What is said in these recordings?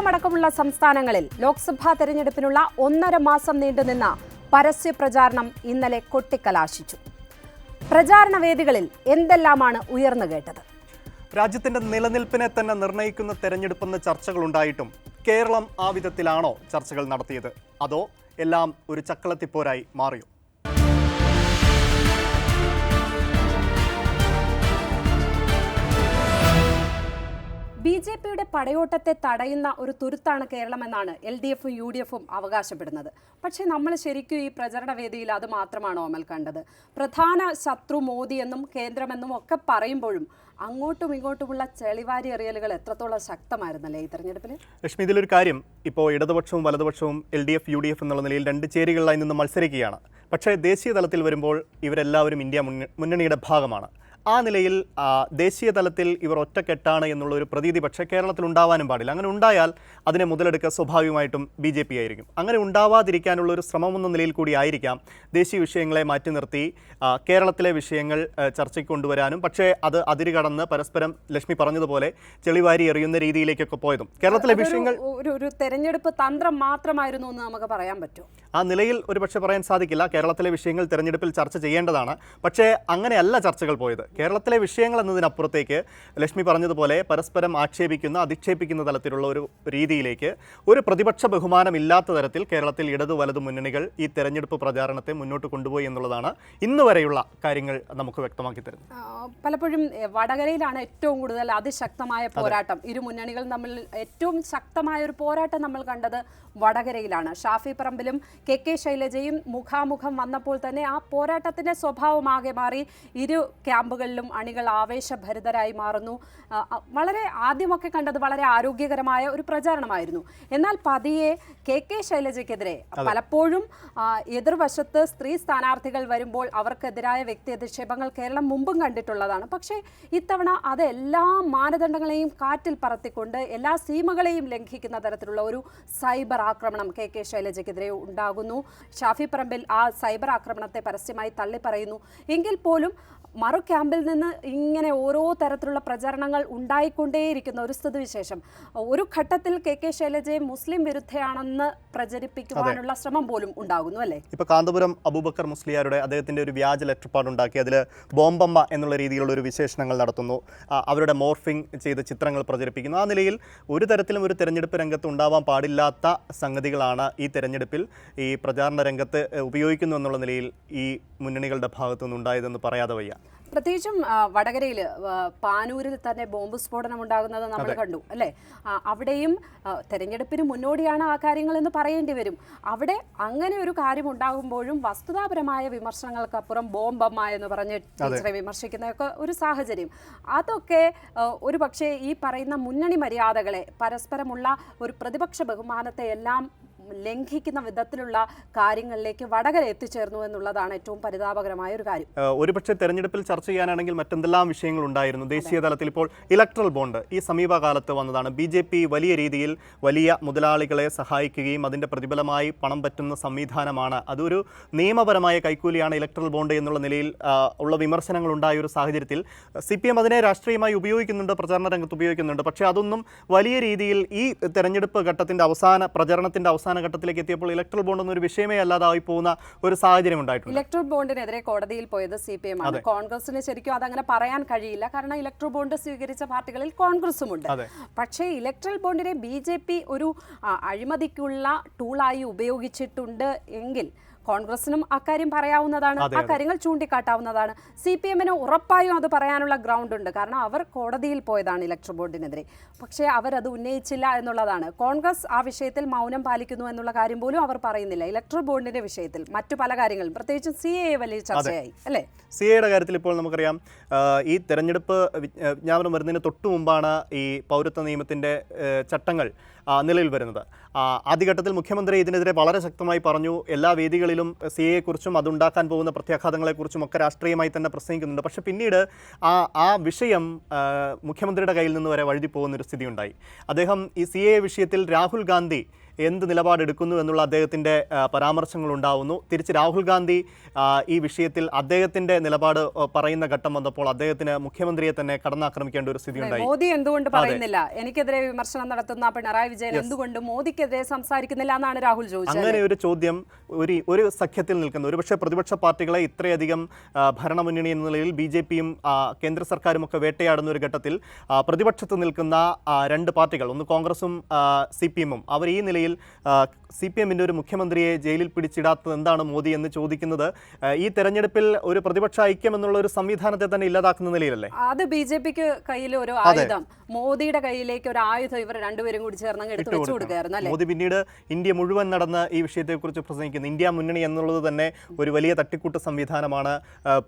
കേരളമടക്കമുള്ള സംസ്ഥാനങ്ങളിൽ ലോക്സഭാ തെരഞ്ഞെടുപ്പിനുള്ള ഒന്നര മാസം നീണ്ടുനിന്ന പരസ്യ പ്രചാരണം ഇന്നലെ കൊട്ടിക്കലാശിച്ചു. പ്രചാരണ വേദികളിൽ എന്തെല്ലാമാണ് ഉയർന്നു കേട്ടത്? രാജ്യത്തിന്റെ നിലനിൽപ്പിനെ തന്നെ നിർണയിക്കുന്ന തെരഞ്ഞെടുപ്പെന്ന ചർച്ചകളുണ്ടായിട്ടും കേരളം ആ വിധത്തിലാണോ ചർച്ചകൾ നടത്തിയത്? അതോ എല്ലാം ഒരു ചക്കളത്തിപ്പോരായി മാറിയോ? ജെ പിയുടെ പടയോട്ടത്തെ തടയുന്ന ഒരു തുരുത്താണ് കേരളമെന്നാണ് എൽ ഡി എഫും യു ഡി എഫും അവകാശപ്പെടുന്നത്. പക്ഷേ നമ്മൾ ശരിക്കും ഈ പ്രചരണ വേദിയിൽ അത് മാത്രമാണോ അമൽ കണ്ടത്? പ്രധാന ശത്രു മോദി എന്നും കേന്ദ്രമെന്നും ഒക്കെ പറയുമ്പോഴും അങ്ങോട്ടും ഇങ്ങോട്ടുമുള്ള ചെളിവാരി എറിയലുകൾ എത്രത്തോളം ശക്തമായിരുന്നല്ലേ ഈ തെരഞ്ഞെടുപ്പിൽ ലക്ഷ്മി ഇതിലൊരു കാര്യം. ഇപ്പോൾ ഇടതുപക്ഷവും വലതുപക്ഷവും L D F U D F എന്നുള്ള നിലയിൽ രണ്ട് ചേരികളിലായി നിന്ന് മത്സരിക്കുകയാണ്. പക്ഷേ ദേശീയ തലത്തിൽ വരുമ്പോൾ ഇവരെല്ലാവരും ഇന്ത്യ മുന്നണിയുടെ ഭാഗമാണ്. ആ നിലയിൽ ദേശീയ തലത്തിൽ ഇവർ ഒറ്റക്കെട്ടാണ് എന്നുള്ള ഒരു പ്രതീതി പക്ഷേ കേരളത്തിൽ ഉണ്ടാവാനും പാടില്ല. അങ്ങനെ ഉണ്ടായാൽ അതിനെ മുതലെടുക്കുക സ്വാഭാവികമായിട്ടും ബി ജെ പി ആയിരിക്കും. അങ്ങനെ ഉണ്ടാവാതിരിക്കാനുള്ള ഒരു ശ്രമം എന്ന നിലയിൽ കൂടി ആയിരിക്കാം ദേശീയ വിഷയങ്ങളെ മാറ്റി നിർത്തി കേരളത്തിലെ വിഷയങ്ങൾ ചർച്ചയ്ക്ക് കൊണ്ടുവരാനും. പക്ഷേ അത് അതിര് കടന്ന് പരസ്പരം ലക്ഷ്മി പറഞ്ഞതുപോലെ ചെളിവാരി എറിയുന്ന രീതിയിലേക്കൊക്കെ പോയതും. കേരളത്തിലെ വിഷയങ്ങൾ ഒരു ഒരു തെരഞ്ഞെടുപ്പ് തന്ത്രം മാത്രമായിരുന്നു എന്ന് നമുക്ക് പറയാൻ പറ്റും. ആ നിലയിൽ ഒരുപക്ഷെ പറയാൻ സാധിക്കില്ല. കേരളത്തിലെ വിഷയങ്ങൾ തെരഞ്ഞെടുപ്പിൽ ചർച്ച ചെയ്യേണ്ടതാണ്. പക്ഷേ അങ്ങനെയല്ല ചർച്ചകൾ പോയത്. കേരളത്തിലെ വിഷയങ്ങൾ എന്നതിനപ്പുറത്തേക്ക് ലക്ഷ്മി പറഞ്ഞതുപോലെ പരസ്പരം ആക്ഷേപിക്കുന്ന അധിക്ഷേപിക്കുന്ന തലത്തിലുള്ള ഒരു രീതിയിലേക്ക് ഒരു പ്രതിപക്ഷ ബഹുമാനമില്ലാത്ത തരത്തിൽ കേരളത്തിൽ ഇടതു വലതു മുന്നണികൾ ഈ തെരഞ്ഞെടുപ്പ് പ്രചാരണത്തെ മുന്നോട്ട് കൊണ്ടുപോയി എന്നുള്ളതാണ് ഇന്ന് വരെയുള്ള കാര്യങ്ങൾ നമുക്ക് വ്യക്തമാക്കി തരുന്നത്. പലപ്പോഴും വടകരയിലാണ് ഏറ്റവും കൂടുതൽ അതിശക്തമായ പോരാട്ടം. ഇരു മുന്നണികൾ തമ്മിൽ ഏറ്റവും ശക്തമായ ഒരു പോരാട്ടം നമ്മൾ കണ്ടത് വടകരയിലാണ്. ഷാഫി പറമ്പിലും കെ കെ ശൈലജയും മുഖാമുഖം വന്നപ്പോൾ തന്നെ ആ പോരാട്ടത്തിന്റെ സ്വഭാവമാകെ മാറി ഇരു ക്യാമ്പുകളിലും അണികൾ ആവേശഭരിതരായി മാറുന്നു. വളരെ ആദ്യമൊക്കെ കണ്ടത് വളരെ ആരോഗ്യകരമായ ഒരു പ്രചാരണമായിരുന്നു. എന്നാൽ പതിയെ കെ കെ ശൈലജയ്ക്കെതിരെ പലപ്പോഴും എതിർവശത്ത് സ്ത്രീ സ്ഥാനാർത്ഥികൾ വരുമ്പോൾ അവർക്കെതിരായ വ്യക്തി അധിക്ഷേപങ്ങൾ കേരളം മുമ്പും കണ്ടിട്ടുള്ളതാണ്. പക്ഷേ ഇത്തവണ അത് എല്ലാ മാനദണ്ഡങ്ങളെയും കാറ്റിൽ പറത്തിക്കൊണ്ട് എല്ലാ സീമകളെയും ലംഘിക്കുന്ന തരത്തിലുള്ള ഒരു സൈബർ ആക്രമണം കെ കെ ശൈലജയ്ക്കെതിരെ ഉണ്ടാകുന്നു ഷാഫി പറമ്പിൽ ആ സൈബർ ആക്രമണത്തെ പരസ്യമായി തള്ളിപ്പറയുന്നു. എങ്കിൽ പോലും മറു ക്യാമ്പിൽ നിന്ന് ഇങ്ങനെ ഓരോ തരത്തിലുള്ള പ്രചരണങ്ങൾ ഉണ്ടായിക്കൊണ്ടേയിരിക്കുന്ന ഒരു സ്ഥിതിവിശേഷം. ഒരു ഘട്ടത്തിൽ കെ കെ ശൈലജയെ മുസ്ലിം വിരുദ്ധയാണെന്ന് പ്രചരിപ്പിക്കുവാനുള്ള ശ്രമം പോലും ഉണ്ടാകുന്നു അല്ലേ? ഇപ്പൊ കാന്തപുരം അബൂബക്കർ മുസ്ലിയാരുടെ അദ്ദേഹത്തിന്റെ ഒരു വ്യാജ ലെറ്റർപാട് ഉണ്ടാക്കി. അതിൽ ബോംബമ്മ എന്നുള്ള രീതിയിലുള്ള ഒരു വിശേഷണങ്ങൾ നടത്തുന്നു. അവരുടെ മോർഫിംഗ് ചെയ്ത ചിത്രങ്ങൾ പ്രചരിപ്പിക്കുന്നു. ആ നിലയിൽ ഒരു തരത്തിലും ഒരു തെരഞ്ഞെടുപ്പ് രംഗത്ത് ഉണ്ടാവാൻ പാടില്ലാത്ത സംഗതികളാണ് ഈ തെരഞ്ഞെടുപ്പിൽ ഈ പ്രചാരണ രംഗത്ത് ഉപയോഗിക്കുന്നു എന്നുള്ള നിലയിൽ ഈ മുന്നണികളുടെ ഭാഗത്തുനിന്ന് നിന്നുണ്ടായതെന്ന് പറയാതെ വയ്യ. പ്രത്യേകിച്ചും വടകരയിൽ പാനൂരിൽ തന്നെ ബോംബ് സ്ഫോടനം ഉണ്ടാകുന്നത് നമ്മൾ കണ്ടു അല്ലേ? അവിടെയും തെരഞ്ഞെടുപ്പിന് മുന്നോടിയാണ് ആ കാര്യങ്ങൾ എന്ന് പറയേണ്ടി വരും. അവിടെ അങ്ങനെ ഒരു കാര്യം ഉണ്ടാകുമ്പോഴും വസ്തുതാപരമായ വിമർശനങ്ങൾക്കപ്പുറം ബോംബമ്മ എന്ന് പറഞ്ഞ് ടീച്ചറെ വിമർശിക്കുന്നതൊക്കെ ഒരു സാഹചര്യം. അതൊക്കെ ഒരു പക്ഷേ ഈ പറയുന്ന മുന്നണി മര്യാദകളെ പരസ്പരമുള്ള ഒരു പ്രതിപക്ഷ ബഹുമാനത്തെ എല്ലാം ലംഘിക്കുന്ന വിധത്തിലുള്ള കാര്യങ്ങളിലേക്ക് വടകര എത്തിച്ചേർന്നു എന്നുള്ളതാണ് ഏറ്റവും പരിതാപകരമായ ഒരു കാര്യം. ഒരുപക്ഷെ തെരഞ്ഞെടുപ്പിൽ ചർച്ച ചെയ്യാനാണെങ്കിൽ മറ്റെന്തെല്ലാം വിഷയങ്ങൾ ഉണ്ടായിരുന്നു ദേശീയ തലത്തിൽ ഇപ്പോൾ ഇലക്ട്രൽ ബോണ്ട് ഈ സമീപകാലത്ത് വന്നതാണ്. ബി ജെ പി വലിയ രീതിയിൽ വലിയ മുതലാളികളെ സഹായിക്കുകയും അതിന്റെ പ്രതിഫലമായി പണം പറ്റുന്ന സംവിധാനമാണ്. അതൊരു നിയമപരമായ കൈക്കൂലിയാണ് ഇലക്ട്രൽ ബോണ്ട് എന്നുള്ള നിലയിൽ ഉള്ള വിമർശനങ്ങൾ ഉണ്ടായ ഒരു സാഹചര്യത്തിൽ സി പി എം അതിനെ രാഷ്ട്രീയമായി ഉപയോഗിക്കുന്നുണ്ട് പ്രചാരണ രംഗത്ത് ഉപയോഗിക്കുന്നുണ്ട്. പക്ഷേ അതൊന്നും വലിയ രീതിയിൽ ഈ തെരഞ്ഞെടുപ്പ് ഘട്ടത്തിന്റെ അവസാന പ്രചരണത്തിന്റെ അവസാന ഘട്ടത്തിലേക്ക് എത്തിയപ്പോൾ ഇലക്ട്രൽ ബോണ്ട് എന്നൊരു വിഷയമേ അല്ലാതായി പോകുന്ന ഒരു സാഹചര്യം ഉണ്ടായിട്ടുണ്ട്. ഇലക്ട്രൽ ബോണ്ടിനെതിരെ കോടതിയിൽ പോയത് സി പി എം ആണ്. കോൺഗ്രസിന് ശരിക്കും അതങ്ങനെ പറയാൻ കഴിയില്ല. കാരണം ഇലക്ട്രൽ ബോണ്ട് സ്വീകരിച്ച പാർട്ടികളിൽ കോൺഗ്രസും ഉണ്ട്. പക്ഷേ ഇലക്ട്രൽ ബോണ്ടിനെ ബി ജെ പി ഒരു അഴിമതിക്കുള്ള ടൂളായി ഉപയോഗിച്ചിട്ടുണ്ട് എങ്കിൽ കോൺഗ്രസിനും അക്കാര്യം പറയാവുന്നതാണ് ആ കാര്യങ്ങൾ ചൂണ്ടിക്കാട്ടാവുന്നതാണ്. സി പി എമ്മിന് ഉറപ്പായും അത് പറയാനുള്ള ഗ്രൗണ്ട് ഉണ്ട്. കാരണം അവർ കോടതിയിൽ പോയതാണ് ഇലക്ട്രോ ബോർഡിനെതിരെ പക്ഷേ അവരത് ഉന്നയിച്ചില്ല എന്നുള്ളതാണ്. കോൺഗ്രസ് ആ വിഷയത്തിൽ മൗനം പാലിക്കുന്നു എന്നുള്ള കാര്യം പോലും അവർ പറയുന്നില്ല. ഇലക്ട്രൽ ബോർഡിന്റെ വിഷയത്തിൽ മറ്റു പല കാര്യങ്ങളും. പ്രത്യേകിച്ചും സി എ വലിയ ചർച്ചയായി അല്ലേ? സി എയുടെ കാര്യത്തിൽ ഇപ്പോൾ നമുക്കറിയാം ഈ തെരഞ്ഞെടുപ്പ് വിജ്ഞാപനം വരുന്നതിന് തൊട്ടു മുമ്പാണ് ഈ പൗരത്വ നിയമത്തിന്റെ ചട്ടങ്ങൾ ആ, നിലവിൽ വരുന്നത്. ആദ്യഘട്ടത്തിൽ മുഖ്യമന്ത്രി ഇതിനെതിരെ വളരെ ശക്തമായി പറഞ്ഞു എല്ലാ വേദികളിലും സി എയെക്കുറിച്ചും അതുണ്ടാക്കാൻ പോകുന്ന പ്രത്യാഘാതങ്ങളെക്കുറിച്ചും ഒക്കെ രാഷ്ട്രീയമായി തന്നെ പ്രസംഗിക്കുന്നുണ്ട്. പക്ഷേ പിന്നീട് ആ ആ വിഷയം മുഖ്യമന്ത്രിയുടെ കയ്യിൽ നിന്ന് വരെ വഴുതി പോകുന്നൊരു സ്ഥിതി ഉണ്ടായി അദ്ദേഹം ഈ സി എ വിഷയത്തിൽ രാഹുൽ ഗാന്ധി എന്ത് നിലപാടെടുക്കുന്നു എന്നുള്ള അദ്ദേഹത്തിന്റെ പരാമർശങ്ങൾ ഉണ്ടാവുന്നു തിരിച്ച് രാഹുൽ ഗാന്ധി ഈ വിഷയത്തിൽ അദ്ദേഹത്തിന്റെ നിലപാട് പറയുന്ന ഘട്ടം വന്നപ്പോൾ അദ്ദേഹത്തിന് മുഖ്യമന്ത്രിയെ തന്നെ കടന്നാക്രമിക്കേണ്ട ഒരു സ്ഥിതി ഉണ്ടായി മോദി എന്തുകൊണ്ട് പറയുന്നില്ല? എനിക്കെതിരെ വിമർശനം നടത്തുന്ന പിണറായി വിജയൻ എന്തുകൊണ്ട് മോദിക്കെതിരെ സംസാരിക്കുന്നില്ല എന്നാണ് രാഹുൽ ചോദിച്ചത് അങ്ങനെ ഒരു ചോദ്യം ഒരു ഒരു സഖ്യത്തിൽ നിൽക്കുന്ന. ഒരുപക്ഷെ പ്രതിപക്ഷ പാർട്ടികളെ ഇത്രയധികം ഭരണമുന്നണി എന്ന നിലയിൽ ബി ജെ പിയും കേന്ദ്ര സർക്കാരും ഒക്കെ വേട്ടയാടുന്ന ഒരു ഘട്ടത്തിൽ പ്രതിപക്ഷത്ത് നിൽക്കുന്ന രണ്ട് പാർട്ടികൾ ഒന്ന് കോൺഗ്രസും സി പി എമ്മും അവർ ഈ നിലയിൽ സി പി എമ്മിന്റെ ഒരു മുഖ്യമന്ത്രിയെ ജയിലിൽ പിടിച്ചിടാത്തത് എന്താണ് മോദി എന്ന് ചോദിക്കുന്നത്? ഈ തെരഞ്ഞെടുപ്പിൽ ഒരു പ്രതിപക്ഷ ഐക്യം എന്നുള്ള ഒരു സംവിധാനത്തെ തന്നെ ഇല്ലാതാക്കുന്ന നിലയിലല്ലേ? അത് ബി ജെ പിക്ക് കയ്യിൽ ഒരു ആയുധം. മോദിയുടെ കയ്യിലേക്ക് ഒരു ആയുധം ഇവർ രണ്ടുപേരും കൂടി ചേർന്ന് എടുത്തു വെച്ചു കൊടുക്കുകയായിരുന്നു അല്ലെ? മോദി പിന്നീട് ഇന്ത്യ മുഴുവൻ നടന്ന ഈ വിഷയത്തെക്കുറിച്ച് പ്രസംഗിക്കുന്നു. ഇന്ത്യ മുന്നണി എന്നുള്ളത് തന്നെ ഒരു വലിയ തട്ടിക്കൂട്ട് സംവിധാനമാണ്.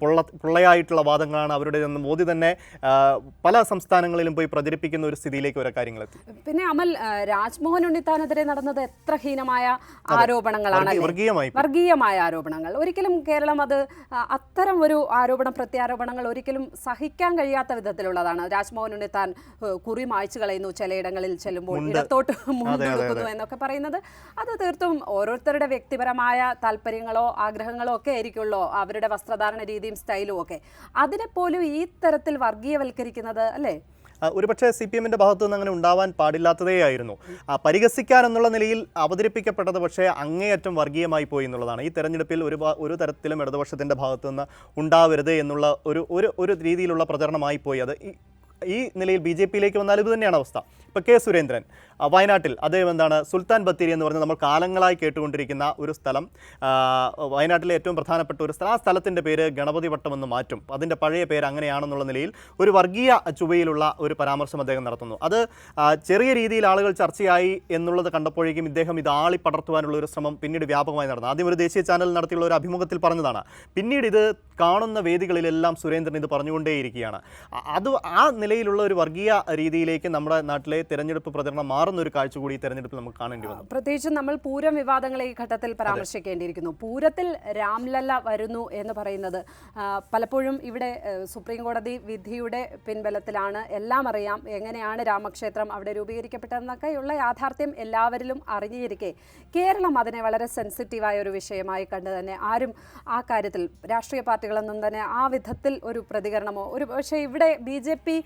പൊള്ള പൊള്ളയായിട്ടുള്ള വാദങ്ങളാണ് അവരുടെ മോദി തന്നെ പല സംസ്ഥാനങ്ങളിലും പോയി പ്രചരിപ്പിക്കുന്ന ഒരു സ്ഥിതിയിലേക്ക് വരെ കാര്യങ്ങളെത്തി. പിന്നെ അമൽ രാജ്മോഹൻ ഉണ്ണിത്താനെതിരെ നടന്നത് എത്ര ഹീനമായ ആരോപണങ്ങളാണ് വർഗീയമായി ആരോപണങ്ങൾ. ഒരിക്കലും കേരളം അത് അത്തരം ഒരു ആരോപണ പ്രത്യാരോപണങ്ങൾ ഒരിക്കലും സഹിക്കാൻ കഴിയാത്ത വിധത്തിലുള്ളതാണ്. രാജ്മോഹൻ ഉണ്ണിത്താൻ താൻ കുറി മായ്ച്ചു കളയുന്നു ചിലയിടങ്ങളിൽ ചെല്ലുമ്പോൾ ഇടത്തോട്ട് മുണ്ടെടുക്കുന്നു എന്നൊക്കെ പറയുന്നത്. അത് തീർത്തും ഓരോരുത്തരുടെ വ്യക്തിപരമായ താല്പര്യങ്ങളോ ആഗ്രഹങ്ങളോ ഒക്കെ ആയിരിക്കുമല്ലോ അവരുടെ വസ്ത്രധാരണ രീതിയും സ്റ്റൈലും ഒക്കെ. അതിനെപ്പോലും ഈ തരത്തിൽ വർഗീയവൽക്കരിക്കുന്നത് അല്ലേ? ഒരുപക്ഷെ സി പി എമ്മിന്റെ ഭാഗത്തു നിന്ന് അങ്ങനെ ഉണ്ടാവാൻ പാടില്ലാത്തതേ ആയിരുന്നു. പരിഹസിക്കാൻ എന്നുള്ള നിലയിൽ അവതരിപ്പിക്കപ്പെട്ടത് പക്ഷേ അങ്ങേയറ്റം വർഗീയമായി പോയി എന്നുള്ളതാണ്. ഈ തെരഞ്ഞെടുപ്പിൽ ഒരു ഒരു തരത്തിലും ഇടതുപക്ഷത്തിന്റെ ഭാഗത്തു നിന്ന് ഉണ്ടാവരുത് എന്നുള്ള ഒരു ഒരു രീതിയിലുള്ള പ്രചരണമായി പോയി. അത് ഈ നിലയിൽ ബി ജെ പിയിലേക്ക് വന്നാൽ ഇത് തന്നെയാണ് അവസ്ഥ. ഇപ്പോൾ കെ സുരേന്ദ്രൻ വയനാട്ടിൽ അദ്ദേഹം എന്താണ് സുൽത്താൻ ബത്തേരി എന്ന് പറഞ്ഞ് നമ്മൾ കാലങ്ങളായി കേട്ടുകൊണ്ടിരിക്കുന്ന ഒരു സ്ഥലം. വയനാട്ടിലെ ഏറ്റവും പ്രധാനപ്പെട്ട ഒരു സ്ഥലം. ആ സ്ഥലത്തിന്റെ പേര് ഗണപതി വട്ടം എന്ന് മാറ്റും. അതിന്റെ പഴയ പേര് അങ്ങനെയാണെന്നുള്ള നിലയിൽ ഒരു വർഗീയ ചുവയിലുള്ള ഒരു പരാമർശം അദ്ദേഹം നടത്തുന്നു. അത് ചെറിയ രീതിയിൽ ആളുകൾ ചർച്ചയായി എന്നുള്ളത് കണ്ടപ്പോഴേക്കും ഇദ്ദേഹം ഇത് ആളി പടർത്തുവാനുള്ള ഒരു ശ്രമം പിന്നീട് വ്യാപകമായി നടന്നു. ആദ്യം ഒരു ദേശീയ ചാനൽ നടത്തിയുള്ള ഒരു അഭിമുഖത്തിൽ പറഞ്ഞതാണ്. പിന്നീട് ഇത് കാണുന്ന വേദികളിലെല്ലാം സുരേന്ദ്രൻ ഇത് പറഞ്ഞുകൊണ്ടേയിരിക്കുകയാണ്. അത് ആ നിലയിലുള്ള ഒരു വർഗീയ രീതിയിലേക്ക് നമ്മുടെ നാട്ടിലെ തെരഞ്ഞെടുപ്പ് പ്രചരണം മാറുന്ന ഒരു കാഴ്ച കൂടി തെരഞ്ഞെടുപ്പ് തെരഞ്ഞെടുപ്പിൽ നമുക്ക് കാണേണ്ടി വന്നു. പ്രത്യേകിച്ച് നമ്മൾ പൂരം വിവാദങ്ങളെ ഈ ഘട്ടത്തിൽ പരാമർശിക്കേണ്ടിയിരിക്കുന്നു. പൂരത്തിൽ രാംലല്ല വരുന്നു എന്ന് പറയുന്നത് പലപ്പോഴും ഇവിടെ സുപ്രീം കോടതി വിധിയുടെ പിൻബലത്തിലാണ്. എല്ലാം അറിയാം എങ്ങനെയാണ് രാമക്ഷേത്രം അവിടെ രൂപീകരിക്കപ്പെട്ടതെന്നൊക്കെയുള്ള യാഥാർത്ഥ്യം എല്ലാവരിലും അറിഞ്ഞിരിക്കെ. കേരളം അതിനെ വളരെ സെൻസിറ്റീവായ ഒരു വിഷയമായി കണ്ട് തന്നെ ആരും ആ കാര്യത്തിൽ രാഷ്ട്രീയ പാർട്ടികളൊന്നും തന്നെ ആ വിധത്തിൽ ഒരു പ്രതികരണമോ ഒരു പക്ഷേ ഇവിടെ ബി ജെ പി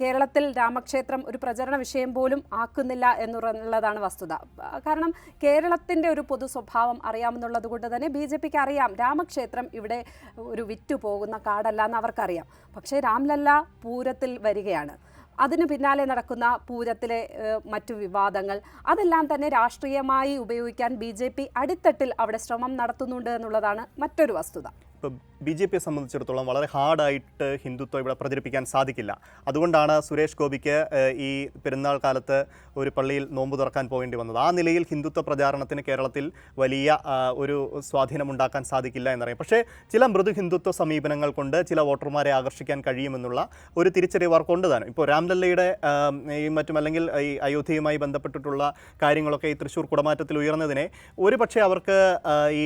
കേരളത്തിൽ രാമക്ഷേത്രം ഒരു പ്രചരണ വിഷയം പോലും ആക്കുന്നില്ല എന്നുള്ളതാണ് വസ്തുത. കാരണം കേരളത്തിന്റെ ഒരു പൊതു സ്വഭാവം അറിയാമെന്നുള്ളത് കൊണ്ട് തന്നെ ബി ജെ പിക്ക് അറിയാം രാമക്ഷേത്രം ഇവിടെ ഒരു വിറ്റു പോകുന്ന കാടല്ല എന്ന് അവർക്കറിയാം. പക്ഷേ രാംലല്ല പൂരത്തിൽ വരികയാണ്. അതിന് പിന്നാലെ നടക്കുന്ന പൂരത്തിലെ മറ്റു വിവാദങ്ങൾ അതെല്ലാം തന്നെ രാഷ്ട്രീയമായി ഉപയോഗിക്കാൻ ബി ജെ പി അടിത്തട്ടിൽ അവിടെ ശ്രമം നടത്തുന്നുണ്ട് എന്നുള്ളതാണ് മറ്റൊരു വസ്തുത. ബി ജെ പിയെ സംബന്ധിച്ചിടത്തോളം വളരെ ഹാർഡായിട്ട് ഹിന്ദുത്വം ഇവിടെ പ്രചരിപ്പിക്കാൻ സാധിക്കില്ല. അതുകൊണ്ടാണ് സുരേഷ് ഗോപിക്ക് ഈ പെരുന്നാൾ കാലത്ത് ഒരു പള്ളിയിൽ നോമ്പ് തുറക്കാൻ പോകേണ്ടി വന്നത്. ആ നിലയിൽ ഹിന്ദുത്വ പ്രചാരണത്തിന് കേരളത്തിൽ വലിയ ഒരു സ്വാധീനം ഉണ്ടാക്കാൻ സാധിക്കില്ല എന്നറിയാം. പക്ഷേ ചില മൃദു ഹിന്ദുത്വ സമീപനങ്ങൾ കൊണ്ട് ചില വോട്ടർമാരെ ആകർഷിക്കാൻ കഴിയുമെന്നുള്ള ഒരു തിരിച്ചറിവ് അവർ താനും. ഇപ്പോൾ രാംലല്ലയുടെ ഈ മറ്റും അല്ലെങ്കിൽ ഈ അയോധ്യയുമായി ബന്ധപ്പെട്ടിട്ടുള്ള കാര്യങ്ങളൊക്കെ ഈ തൃശ്ശൂർ കുടമാറ്റത്തിൽ ഉയർന്നതിനെ ഒരുപക്ഷെ അവർക്ക് ഈ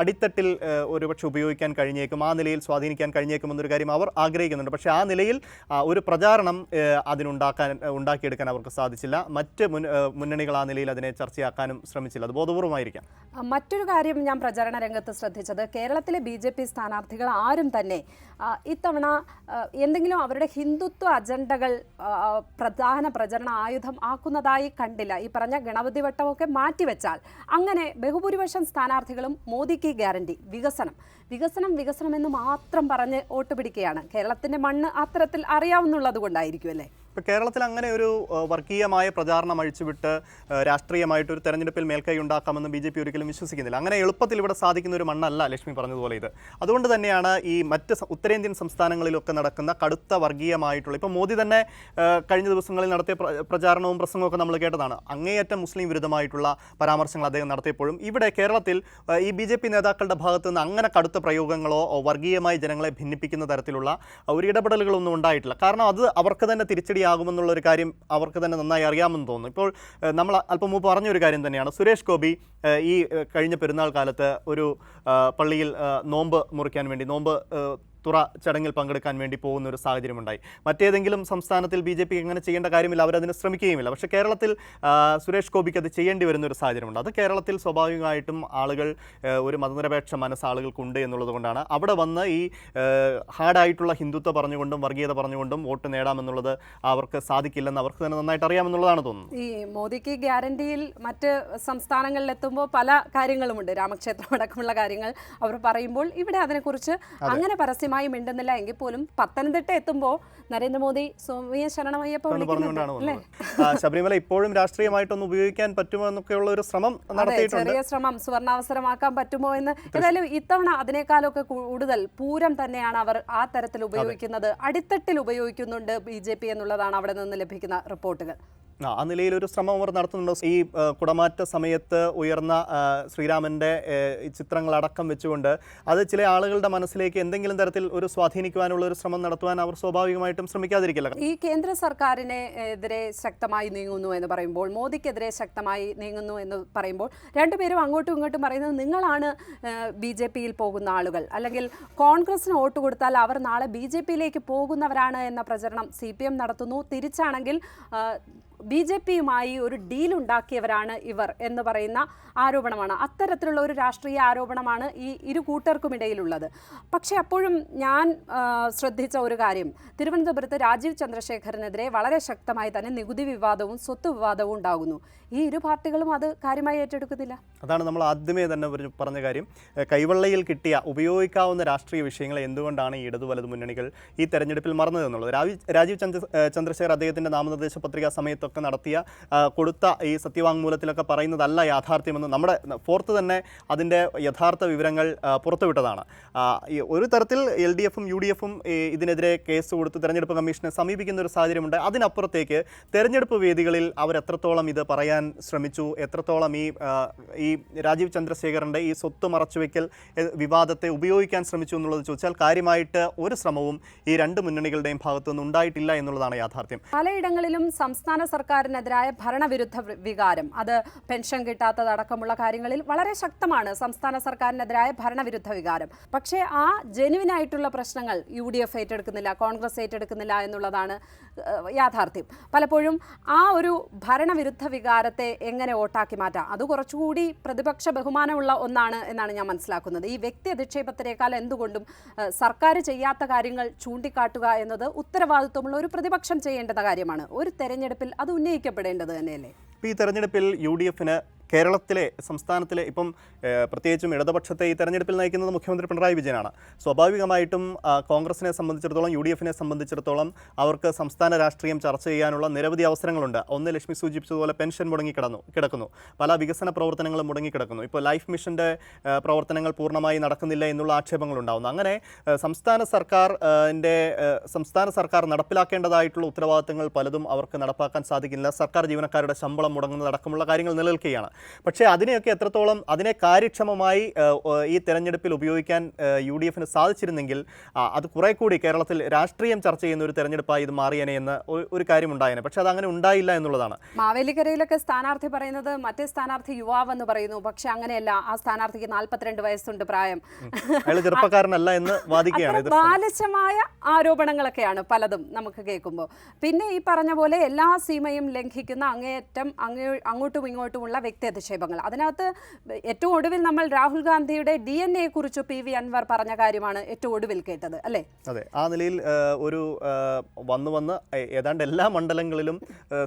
അടിത്തട്ടിൽ ഒരുപക്ഷെ ഉപയോഗിക്കാൻ കഴിഞ്ഞേക്കും ആ നിലയിൽ സ്വാധീനിക്കാൻ കഴിഞ്ഞേക്കും എന്നൊരു കാര്യം അവർ ആഗ്രഹിക്കുന്നുണ്ട്. പക്ഷേ ആ നിലയിൽ ഒരു പ്രചാരണം അതിനുണ്ടാക്കാൻ ഉണ്ടാക്കിയെടുക്കാൻ അവർക്ക് സാധിച്ചില്ല. മറ്റ് മുന്നണികൾ ആ നിലയിൽ അതിനെ ചർച്ചയാക്കാനും ശ്രമിച്ചില്ല. അത് ബോധപൂർവമായിരിക്കാം. മറ്റൊരു കാര്യം ഞാൻ പ്രചാരണ രംഗത്ത് ശ്രദ്ധിച്ചത്. കേരളത്തിലെ ബി ജെ പി സ്ഥാനാർത്ഥികൾ ആരും തന്നെ ഇത്തവണ എന്തെങ്കിലും അവരുടെ ഹിന്ദുത്വ അജണ്ടകൾ പ്രധാന പ്രചരണ ആയുധം ആക്കുന്നതായി കണ്ടില്ല. ഈ പറഞ്ഞ ഗണപതി വട്ടമൊക്കെ മാറ്റിവെച്ചാൽ അങ്ങനെ ബഹുഭൂരിപക്ഷം സ്ഥാനാർത്ഥികളും മോദിക്ക് ഗ്യാരണ്ടി. വികസനം. വികസനം വികസനം എന്ന് മാത്രം പറഞ്ഞ് വോട്ട് പിടിക്കുകയാണ്. കേരളത്തിന്റെ മണ്ണ് അത്തരത്തിൽ അറിയാവുന്നുള്ളത് കൊണ്ടായിരിക്കും അല്ലേ? ഇപ്പോൾ കേരളത്തിൽ അങ്ങനെ ഒരു വർഗീയമായ പ്രചാരണം അഴിച്ചുവിട്ട് രാഷ്ട്രീയമായിട്ട് ഒരു തെരഞ്ഞെടുപ്പിൽ മേൽക്കൈ ഉണ്ടാക്കാമെന്ന് ബി ജെ പി ഒരിക്കലും വിശ്വസിക്കുന്നില്ല. അങ്ങനെ എളുപ്പത്തിൽ ഇവിടെ സാധിക്കുന്ന ഒരു മണ്ണല്ല ലക്ഷ്മി പറഞ്ഞതുപോലെ ഇത്. അതുകൊണ്ട് തന്നെയാണ് ഈ മറ്റ് ഉത്തരേന്ത്യൻ സംസ്ഥാനങ്ങളിലൊക്കെ നടക്കുന്ന കടുത്ത വർഗീയമായിട്ടുള്ള ഇപ്പോൾ മോദി തന്നെ കഴിഞ്ഞ ദിവസങ്ങളിൽ നടത്തിയ പ്രചാരണവും പ്രസംഗവും ഒക്കെ നമ്മൾ കേട്ടതാണ്. അങ്ങേയറ്റം മുസ്ലിം വിരുദ്ധമായിട്ടുള്ള പരാമർശങ്ങൾ അദ്ദേഹം നടത്തിയപ്പോഴും ഇവിടെ കേരളത്തിൽ ഈ ബി ജെ പി നേതാക്കളുടെ ഭാഗത്തു നിന്ന് അങ്ങനെ കടുത്ത പ്രയോഗങ്ങളോ വർഗീയമായി ജനങ്ങളെ ഭിന്നിപ്പിക്കുന്ന തരത്തിലുള്ള ഒരു ഇടപെടലുകളൊന്നും ഉണ്ടായിട്ടില്ല. കാരണം അത് അവർക്ക് തന്നെ തിരിച്ചടിയാകുമെന്നുള്ള ഒരു കാര്യം അവർക്ക് തന്നെ നന്നായി അറിയാമെന്ന് തോന്നുന്നു. ഇപ്പോൾ നമ്മൾ അല്പം മുമ്പ് പറഞ്ഞൊരു കാര്യം തന്നെയാണ്. സുരേഷ് ഗോപി ഈ കഴിഞ്ഞ പെരുന്നാൾ കാലത്ത് ഒരു പള്ളിയിൽ നോമ്പ് മുറിക്കാൻ വേണ്ടി നോമ്പ് തുറ ചടങ്ങിൽ പങ്കെടുക്കാൻ വേണ്ടി പോകുന്ന ഒരു സാഹചര്യമുണ്ടായി. മറ്റേതെങ്കിലും സംസ്ഥാനത്തിൽ ബി ജെ പി അങ്ങനെ ചെയ്യേണ്ട കാര്യമില്ല അവരതിന് ശ്രമിക്കുകയുമില്ല. പക്ഷേ കേരളത്തിൽ സുരേഷ് ഗോപിക്ക് അത് ചെയ്യേണ്ടി വരുന്ന ഒരു സാഹചര്യമുണ്ട്. അത് കേരളത്തിൽ സ്വാഭാവികമായിട്ടും ആളുകൾ ഒരു മതനിരപേക്ഷ മനസ്സ് ആളുകൾക്കുണ്ട് എന്നുള്ളത് കൊണ്ടാണ്. അവിടെ വന്ന് ഈ ഹാർഡായിട്ടുള്ള ഹിന്ദുത്വ പറഞ്ഞുകൊണ്ടും വർഗീയത പറഞ്ഞുകൊണ്ടും വോട്ട് നേടാമെന്നുള്ളത് അവർക്ക് സാധിക്കില്ലെന്ന് അവർക്ക് തന്നെ നന്നായിട്ട് അറിയാമെന്നുള്ളതാണ് തോന്നുന്നത്. ഈ മോദിക്ക് ഗ്യാരണ്ടിയിൽ മറ്റ് സംസ്ഥാനങ്ങളിൽ എത്തുമ്പോൾ പല കാര്യങ്ങളുമുണ്ട്. രാമക്ഷേത്രം അടക്കമുള്ള കാര്യങ്ങൾ അവർ പറയുമ്പോൾ ഇവിടെ അതിനെക്കുറിച്ച് അങ്ങനെ പരസ്യമായി മിണ്ടുന്നില്ല എങ്കിൽ പോലും പത്തനംതിട്ട എത്തുമ്പോൾ നരേന്ദ്രമോദി സോമിയ ശരണമയ്യപ്പ പറഞ്ഞുകൊണ്ടാണ് ശബരിമല ഇപ്പോഴും രാഷ്ട്രീയമായിട്ടൊന്ന് ഉപയോഗിക്കാൻ പറ്റുമോ എന്നൊക്കെയുള്ള ഒരു ശ്രമം നടത്തിയിട്ടുണ്ട്. ചെറിയ ശ്രമം സുവർണാവസരമാക്കാൻ പറ്റുമോ എന്ന്. ഏതായാലും ഇത്തവണ അതിനേക്കാളൊക്കെ കൂടുതൽ പൂരം തന്നെയാണ് അവർ ആ തരത്തിൽ ഉപയോഗിക്കുന്നത്. അടിത്തട്ടിൽ ഉപയോഗിക്കുന്നുണ്ട് ബി ജെ പി എന്നുള്ളതാണ് അവിടെ നിന്ന് ലഭിക്കുന്ന റിപ്പോർട്ടുകൾ. ആ, നിലയിൽ ഒരു ശ്രമം അവർ നടത്തുന്നുണ്ടോ. ഈ കുടമാറ്റ സമയത്ത് ഉയർന്ന ശ്രീരാമന്റെ അടക്കം വെച്ചുകൊണ്ട് അത് ചില ആളുകളുടെ മനസ്സിലേക്ക് എന്തെങ്കിലും തരത്തിൽ ഒരു സ്വാധീനിക്കുവാനുള്ള ഒരു ശ്രമം നടത്തുവാൻ അവർ സ്വാഭാവികമായിട്ടും ശ്രമിക്കാതിരിക്കില്ല. ഈ കേന്ദ്ര സർക്കാരിനെ എതിരെ ശക്തമായി നീങ്ങുന്നു എന്ന് പറയുമ്പോൾ മോദിക്കെതിരെ ശക്തമായി നീങ്ങുന്നു എന്ന് പറയുമ്പോൾ രണ്ടുപേരും അങ്ങോട്ടും ഇങ്ങോട്ടും പറയുന്നത് നിങ്ങളാണ് ബി ജെ പിയിൽ പോകുന്ന ആളുകൾ. അല്ലെങ്കിൽ കോൺഗ്രസിന് വോട്ട് കൊടുത്താൽ അവർ നാളെ ബി ജെ പിയിലേക്ക് പോകുന്നവരാണ് എന്ന പ്രചരണം സി പി എം നടത്തുന്നു. തിരിച്ചാണെങ്കിൽ ബി ജെ പിയുമായി ഒരു ഡീൽ ഉണ്ടാക്കിയവരാണ് ഇവർ എന്ന് പറയുന്ന ആരോപണമാണ്. അത്തരത്തിലുള്ള ഒരു രാഷ്ട്രീയ ആരോപണമാണ് ഈ ഇരു കൂട്ടർക്കുമിടയിലുള്ളത് പക്ഷേ അപ്പോഴും ഞാൻ ശ്രദ്ധിച്ച ഒരു കാര്യം. തിരുവനന്തപുരത്ത് രാജീവ് ചന്ദ്രശേഖരനെതിരെ വളരെ ശക്തമായി തന്നെ നികുതി വിവാദവും സ്വത്ത് വിവാദവും ഉണ്ടാകുന്നു. ഈ ഇരു പാർട്ടികളും അത് കാര്യമായി ഏറ്റെടുക്കുന്നില്ല. അതാണ് നമ്മൾ ആദ്യമേ തന്നെ പറഞ്ഞ കാര്യം. കൈവെള്ളയിൽ കിട്ടിയ ഉപയോഗിക്കാവുന്ന രാഷ്ട്രീയ വിഷയങ്ങൾ എന്തുകൊണ്ടാണ് ഈ ഇടതു വലതു മുന്നണികൾ ഈ തെരഞ്ഞെടുപ്പിൽ മറന്നതെന്നുള്ളത് രാജീവ് ചന്ദ്ര ചന്ദ്രശേഖർ അദ്ദേഹത്തിന്റെ നാമനിർദ്ദേശ പത്രിക സമയത്തൊക്കെ നടത്തിയ കൊടുത്ത ഈ സത്യവാങ്മൂലത്തിലൊക്കെ പറയുന്നതല്ല യാഥാർത്ഥ്യമെന്ന് നമ്മുടെ ഫോർത്ത് തന്നെ അതിന്റെ യഥാർത്ഥ വിവരങ്ങൾ പുറത്തുവിട്ടതാണ്. ഒരു തരത്തിൽ എൽ ഡി എഫും യു ഡി എഫും ഇതിനെതിരെ കേസ് കൊടുത്ത് തെരഞ്ഞെടുപ്പ് കമ്മീഷനെ സമീപിക്കുന്ന ഒരു സാഹചര്യമുണ്ട്. അതിനപ്പുറത്തേക്ക് തെരഞ്ഞെടുപ്പ് വേദികളിൽ അവർ എത്രത്തോളം ഇത് പറയാൻ ശ്രമിച്ചു. എത്രത്തോളം ഈ ഈ രാജീവ് ചന്ദ്രശേഖരന്റെ ഈ സ്വത്ത് മറച്ചുവെക്കൽ വിവാദത്തെ ഉപയോഗിക്കാൻ ശ്രമിച്ചു എന്നുള്ളത് ചോദിച്ചാൽ കാര്യമായിട്ട് ഒരു ശ്രമവും ഈ രണ്ട് മുന്നണികളുടെയും ഭാഗത്തുനിന്ന് ഉണ്ടായിട്ടില്ല എന്നുള്ളതാണ് യാഥാർത്ഥ്യം. പലയിടങ്ങളിലും സംസ്ഥാന സർക്കാരിനെതിരായ ഭരണവിരുദ്ധ വികാരം. അത് പെൻഷൻ കിട്ടാത്തതടക്കമുള്ള കാര്യങ്ങളിൽ വളരെ ശക്തമാണ് സംസ്ഥാന സർക്കാരിനെതിരായ ഭരണവിരുദ്ധ വികാരം. പക്ഷേ ആ ജെനുവിനായിട്ടുള്ള പ്രശ്നങ്ങൾ യു ഡി എഫ് ഏറ്റെടുക്കുന്നില്ല കോൺഗ്രസ് ഏറ്റെടുക്കുന്നില്ല എന്നുള്ളതാണ് യാഥാർത്ഥ്യം. പലപ്പോഴും ആ ഒരു ഭരണവിരുദ്ധ വികാരത്തെ എങ്ങനെ വോട്ടാക്കി മാറ്റാം? അത് കുറച്ചുകൂടി പ്രതിപക്ഷ ബഹുമാനമുള്ള ഒന്നാണ് എന്നാണ് ഞാൻ മനസ്സിലാക്കുന്നത്. ഈ വ്യക്തി അധിക്ഷേപത്തിനേക്കാൾ എന്തുകൊണ്ടും സർക്കാർ ചെയ്യാത്ത കാര്യങ്ങൾ ചൂണ്ടിക്കാട്ടുക എന്നത് ഉത്തരവാദിത്വമുള്ള ഒരു പ്രതിപക്ഷം ചെയ്യേണ്ടുന്ന കാര്യമാണ്. ഒരു തെരഞ്ഞെടുപ്പിൽ അത് ഉന്നയിക്കപ്പെടേണ്ടത് തന്നെയല്ലേ? ഈ തെരഞ്ഞെടുപ്പിൽ യു ഡി എഫിന് കേരളത്തിലെ സംസ്ഥാനത്തിലെ ഇപ്പം പ്രത്യേകിച്ചും ഇടതുപക്ഷത്തെ ഈ തെരഞ്ഞെടുപ്പിൽ നയിക്കുന്നത് മുഖ്യമന്ത്രി പിണറായി വിജയനാണ്. സ്വാഭാവികമായിട്ടും കോൺഗ്രസിനെ സംബന്ധിച്ചിടത്തോളം യു ഡി എഫിനെ സംബന്ധിച്ചിടത്തോളം അവർക്ക് സംസ്ഥാന രാഷ്ട്രീയം ചർച്ച ചെയ്യാനുള്ള നിരവധി അവസരങ്ങളുണ്ട്. ഒന്ന് ലക്ഷ്മി സൂചിപ്പിച്ചതുപോലെ പെൻഷൻ മുടങ്ങിക്കിടന്നു കിടക്കുന്നു. പല വികസന പ്രവർത്തനങ്ങളും മുടങ്ങിക്കിടക്കുന്നു ഇപ്പോൾ ലൈഫ് മിഷന്റെ പ്രവർത്തനങ്ങൾ പൂർണമായി നടക്കുന്നില്ല എന്നുള്ള ആക്ഷേപങ്ങളുണ്ടാകുന്നു അങ്ങനെ സംസ്ഥാന സർക്കാർ ഏഹ്, സംസ്ഥാന സർക്കാർ നടപ്പിലാക്കേണ്ടതായിട്ടുള്ള ഉത്തരവാദിത്തങ്ങൾ പലതും അവർക്ക് നടപ്പാക്കാൻ സാധിക്കില്ല സർക്കാർ ജീവനക്കാരുടെ ശമ്പളം മുടങ്ങുന്നതടക്കമുള്ള കാര്യങ്ങൾ നിലനിൽക്കുകയാണ്. പക്ഷേ അതിനെയൊക്കെ എത്രത്തോളം അതിനെ കാര്യക്ഷമമായി ഈ തെരഞ്ഞെടുപ്പിൽ ഉപയോഗിക്കാൻ യു ഡി എഫിന് സാധിച്ചിരുന്നെങ്കിൽ അത് കുറെ കൂടി കേരളത്തിൽ രാഷ്ട്രീയം ചർച്ച ചെയ്യുന്ന ഒരു തെരഞ്ഞെടുപ്പായി ഇത് മാറിയേനെ എന്ന് ഒരു- കാര്യം ഉണ്ടായേനെ. പക്ഷേ അത് അങ്ങനെ ഉണ്ടായില്ല എന്നുള്ളതാണ്. മാവേലിക്കരയിലൊക്കെ സ്ഥാനാർത്ഥി പറയുന്നത് മറ്റേ സ്ഥാനാർത്ഥി യുവാവെന്ന് പറയുന്നു. പക്ഷെ അങ്ങനെയല്ല. ആ സ്ഥാനാർത്ഥിക്ക് നാൽപ്പത്തിരണ്ട് വയസ്സുണ്ട് പ്രായം. അയാൾ ചെറുപ്പക്കാരനല്ല എന്ന് വാദിക്കുകയാണ് ബാലിശമായ ആരോപണങ്ങളൊക്കെയാണ് പലതും നമുക്ക് കേൾക്കുമ്പോൾ. പിന്നെ ഈ പറഞ്ഞ പോലെ എല്ലാ സീമയും ലംഘിക്കുന്ന അങ്ങേയറ്റം അങ്ങോട്ടും ഇങ്ങോട്ടുമുള്ള വ്യക്തി അധിക്ഷേപങ്ങൾ. അതിനകത്ത് ഏറ്റവും ഒടുവിൽ നമ്മൾ രാഹുൽ ഗാന്ധിയുടെ ഡി എൻ എ കുറിച്ച് പി വി അൻവർ പറഞ്ഞ കാര്യമാണ് ഏറ്റവും ഒടുവിൽ കേട്ടത് അല്ലേ? അതെ. ആ നിലയിൽ ഒരു വന്നു വന്ന് ഏതാണ്ട് എല്ലാ മണ്ഡലങ്ങളിലും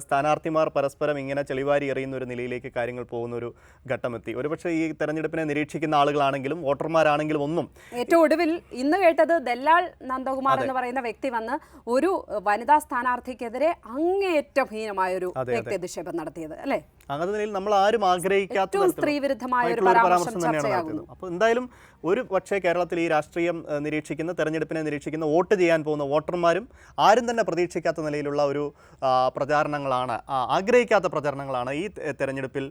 സ്ഥാനാർത്ഥിമാർ പരസ്പരം ഇങ്ങനെ ചെളിവാരി എറിയുന്ന ഒരു നിലയിലേക്ക് കാര്യങ്ങൾ പോകുന്ന ഒരു ഘട്ടമെത്തി. ഒരുപക്ഷെ ഈ തെരഞ്ഞെടുപ്പിനെ നിരീക്ഷിക്കുന്ന ആളുകളാണെങ്കിലും വോട്ടർമാരാണെങ്കിലും ഒന്നും ഏറ്റവും ഒടുവിൽ ഇന്ന് കേട്ടത് ദല്ലാൾ നന്ദകുമാർ എന്ന് പറയുന്ന വ്യക്തി വന്ന് ഒരു വനിതാ സ്ഥാനാർത്ഥിക്കെതിരെ അങ്ങേയറ്റം ഹീനമായ ഒരു അതെ, വ്യക്തി നിക്ഷേപം നടത്തിയത് അല്ലേ? അങ്ങനെ നിലയിൽ നമ്മൾ ആരും ആഗ്രഹിക്കാത്ത ഏറ്റവും തരത്തിലുള്ള സ്ത്രീവിരുദ്ധമായ ഒരു ആയിട്ടുള്ള ഒരു പരാമർശം തന്നെയാണ് നടത്തുന്നത് അപ്പോൾ എന്തായാലും ഒരു പക്ഷേ കേരളത്തിൽ ഈ രാഷ്ട്രീയം നിരീക്ഷിക്കുന്ന തെരഞ്ഞെടുപ്പിനെ നിരീക്ഷിക്കുന്ന വോട്ട് ചെയ്യാൻ പോകുന്ന വോട്ടർമാരും ആരും തന്നെ പ്രതീക്ഷിക്കാത്ത നിലയിലുള്ള ഒരു പ്രചാരണങ്ങളാണ് ആഗ്രഹിക്കാത്ത പ്രചാരണങ്ങളാണ് ഈ തെരഞ്ഞെടുപ്പിൽ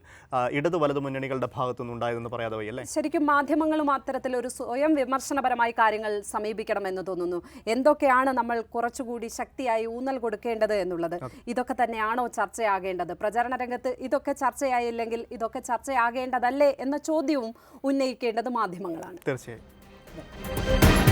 ഇടതു വലതു മുന്നണികളുടെ ഭാഗത്തുനിന്ന് ഉണ്ടായതെന്ന് പറയാതെ വയ്യല്ലേ? ശരിക്കും മാധ്യമങ്ങളും അത്തരത്തിൽ ഒരു സ്വയം വിമർശനപരമായി കാര്യങ്ങൾ സമീപിക്കണമെന്ന് തോന്നുന്നു. എന്തൊക്കെയാണ് നമ്മൾ കുറച്ചുകൂടി ശക്തിയായി ഊന്നൽ കൊടുക്കേണ്ടത് എന്നുള്ളത്? ഇതൊക്കെ തന്നെയാണോ ചർച്ചയാകേണ്ടത്? പ്രചാരണ രംഗത്ത് ഇതൊക്കെ ചർച്ചയായില്ലെങ്കിൽ ഇതൊക്കെ ചർച്ചയാകേണ്ടതല്ലേ എന്ന ചോദ്യവും ഉന്നയിക്കേണ്ടത് മാധ്യമങ്ങളാണ്. തീർച്ചയായും.